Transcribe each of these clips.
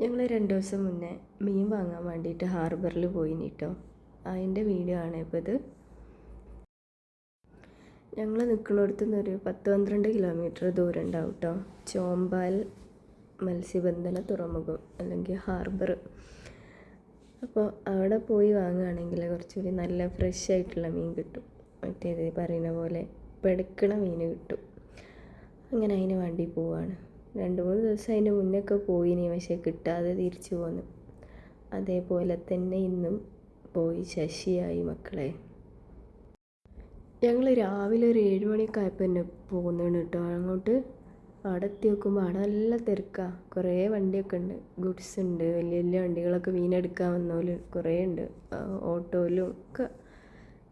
ഞങ്ങൾ രണ്ട് ദിവസം മുന്നേ മീൻ വാങ്ങാൻ വേണ്ടിയിട്ട് ഹാർബറിൽ പോയി കേട്ടോ അതിന്റെ വീഡിയോ ആണ് ഇപ്പോൾ ഇത്. ഞങ്ങൾ നിൽക്കുന്നിടത്തു നിന്ന് ഒരു പത്ത് പന്ത്രണ്ട് കിലോമീറ്റർ ദൂരം ഉണ്ടാവും കേട്ടോ ചോമ്പാൽ മത്സ്യബന്ധന തുറമുഖം അല്ലെങ്കിൽ ഹാർബർ. അപ്പോൾ അവിടെ പോയി വാങ്ങുകയാണെങ്കിൽ കുറച്ചുകൂടി നല്ല ഫ്രഷ് ആയിട്ടുള്ള മീൻ കിട്ടും. മറ്റേത് പറയുന്ന പോലെ പെടുക്കണ മീൻ കിട്ടും. അങ്ങനെ അതിന് വേണ്ടി പോവാണ്. രണ്ട് മൂന്ന് ദിവസം അതിന് മുന്നൊക്കെ പോയിനി പക്ഷേ കിട്ടാതെ തിരിച്ചു പോന്നു. അതേപോലെ തന്നെ ഇന്നും പോയി ശശിയായി മക്കളെ. ഞങ്ങൾ രാവിലെ ഒരു ഏഴ് മണിയൊക്കെ ആയപ്പോൾ തന്നെ പോകുന്നതാണ് കേട്ടോ അങ്ങോട്ട് അവിടെ എത്തി നോക്കുമ്പോൾ അവിടെ നല്ല തിരക്കാണ് കുറേ വണ്ടിയൊക്കെ ഉണ്ട്. ഗുഡ്സ് ഉണ്ട്. വലിയ വലിയ വണ്ടികളൊക്കെ മീനെടുക്കാൻ വന്നോൽ കുറേ ഉണ്ട്. ഓട്ടോയിലും ഒക്കെ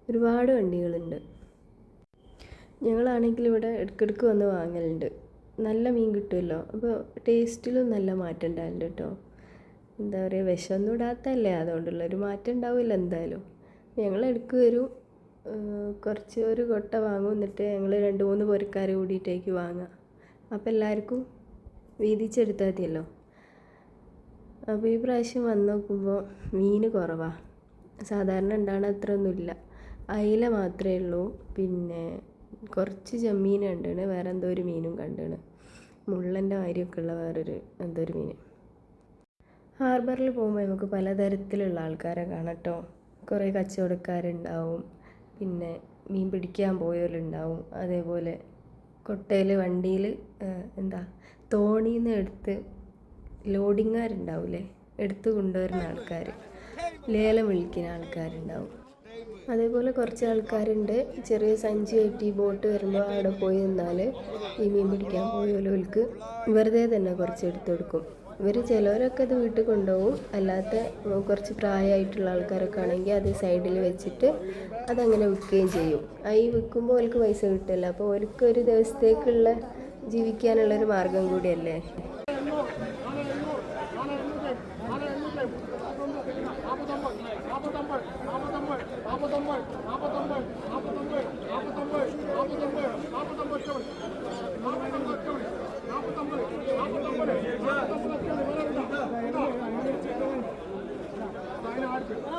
ഒരുപാട് വണ്ടികളുണ്ട്. ഞങ്ങളാണെങ്കിൽ ഇവിടെ ഇടയ്ക്കിടയ്ക്ക് വന്ന് വാങ്ങലുണ്ട്. നല്ല മീൻ കിട്ടുമല്ലോ. അപ്പോൾ ടേസ്റ്റിലും നല്ല മാറ്റം ഉണ്ടാവില്ല കേട്ടോ. എന്താ പറയുക വിഷമൊന്നും ഇടാത്തല്ലേ അതുകൊണ്ടുള്ളൊരു മാറ്റം ഉണ്ടാവില്ല എന്തായാലും. ഞങ്ങൾ ഇടയ്ക്ക് വരും കുറച്ച് ഒരു കൊട്ട വാങ്ങും. എന്നിട്ട് ഞങ്ങൾ രണ്ട് മൂന്ന് പൊരക്കാർ കൂടിയിട്ടേക്ക് വാങ്ങുക. അപ്പോൾ എല്ലാവർക്കും വീതിച്ചെടുത്താൽ മതിയല്ലോ. അപ്പോൾ ഈ പ്രാവശ്യം വന്ന് നോക്കുമ്പോൾ മീൻ കുറവാണ് സാധാരണ ഉണ്ടാകണ അത്രയൊന്നുമില്ല. അയില മാത്രമേ ഉള്ളൂ. പിന്നെ കുറച്ച് ചെമ്മീൻ കണ്ടാണ് വേറെ എന്തോ ഒരു മീനും കണ്ടാണ് മുള്ളന്റെ വാരിയൊക്കെ ഉള്ള വേറൊരു എന്തോ ഒരു മീൻ ഹാർബറിൽ പോകുമ്പോൾ നമുക്ക് പലതരത്തിലുള്ള ആൾക്കാരെ കാണട്ടോ കുറേ കച്ചവടക്കാരുണ്ടാവും പിന്നെ മീൻ പിടിക്കാൻ പോയവരുണ്ടാവും. അതേപോലെ കൊട്ടയിൽ വണ്ടിയിൽ എന്താ തോണിയിൽ നിന്ന് എടുത്ത് ലോഡിങ്ങാരുണ്ടാവില്ലേ എടുത്ത് കൊണ്ടുവരുന്ന ആൾക്കാർ ലേലം വിളിക്കുന്ന ആൾക്കാരുണ്ടാവും. അതേപോലെ കുറച്ച് ആൾക്കാരുണ്ട്. ചെറിയ സഞ്ചി കയറ്റി ബോട്ട് വരുമ്പോൾ അവിടെ പോയി നിന്നാൽ ഈ മീൻ പിടിക്കാൻ പോയവർക്ക് വെറുതെ തന്നെ കുറച്ച് എടുത്ത് കൊടുക്കും. ഇവർ ചിലവരൊക്കെ അത് വീട്ടിൽ കൊണ്ടുപോകും. അല്ലാത്ത കുറച്ച് പ്രായമായിട്ടുള്ള ആൾക്കാരൊക്കെ ആണെങ്കിൽ അത് സൈഡിൽ വെച്ചിട്ട് അതങ്ങനെ വിൽക്കുകയും ചെയ്യും. ഈ വിൽക്കുമ്പോൾ അവർക്ക് പൈസ കിട്ടില്ല അപ്പോൾ അവർക്ക് ഒരു ദിവസത്തേക്കുള്ള ജീവിക്കാനുള്ളൊരു മാർഗം കൂടിയല്ലേ?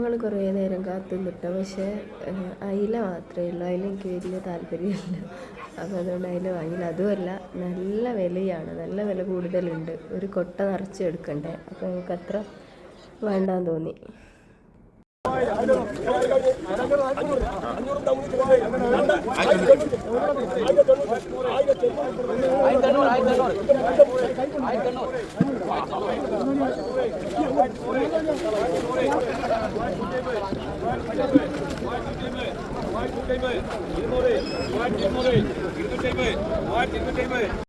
ഞങ്ങൾ കുറേ നേരം കാത്തു നിട്ട പക്ഷേ അയില മാത്രമേ ഉള്ളൂ. അതിൽ എനിക്ക് വലിയ താല്പര്യമില്ല. അപ്പോൾ അതുകൊണ്ട് അയില വാങ്ങില്ല അതുമല്ല നല്ല വിലയാണ്. നല്ല വില കൂടുതലുണ്ട്. ഒരു കൊട്ട നിറച്ച് എടുക്കണ്ടേ? അപ്പോൾ നമുക്ക് അത്ര വേണ്ടാന്ന് തോന്നി. மாற்றி மாற்றி